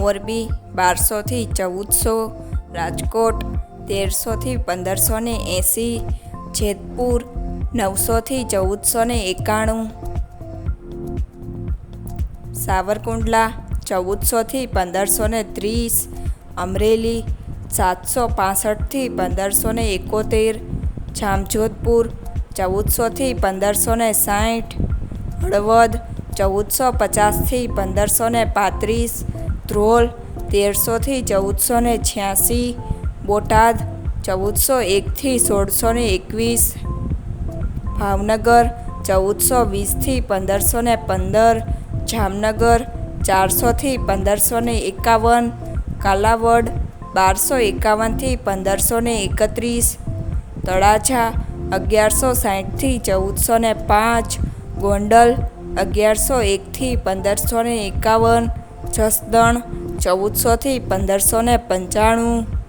મોરબી બારસોથી ચૌદસો, રાજકોટ તેરસોથી પંદરસો ને એંસી, જેતપુર નવસોથી ચૌદસો ને એકાણું, સાવરકુંડલા ચૌદસોથી પંદરસો ને ત્રીસ, અમરેલી સાતસો પાસઠથી પંદરસો ને એકોતેર, જામજોધપુર ચૌદસોથી પંદરસો ને સાઠ, હળવદ ચૌદસો પચાસથી પંદરસો ને પાંત્રીસ ધ્રોલ તેરસોથી ચૌદસો ને છ્યાસી, બોટાદ ચૌદસો એકથી સોળસો ને એકવીસ, ભાવનગર ચૌદસો વીસથી પંદરસો ને પંદર, જામનગર ચારસોથી પંદરસો ને એકાવન, કાલાવડ બારસો એકાવનથી પંદરસો ને એકત્રીસ, તળાજા અગિયારસો સાઠથી ચૌદસો ને પાંચ, ગોંડલ અગિયારસો એકથી પંદરસો ને એકાવન જસદણ ચૌદસોથી પંદરસો ને પંચાણું.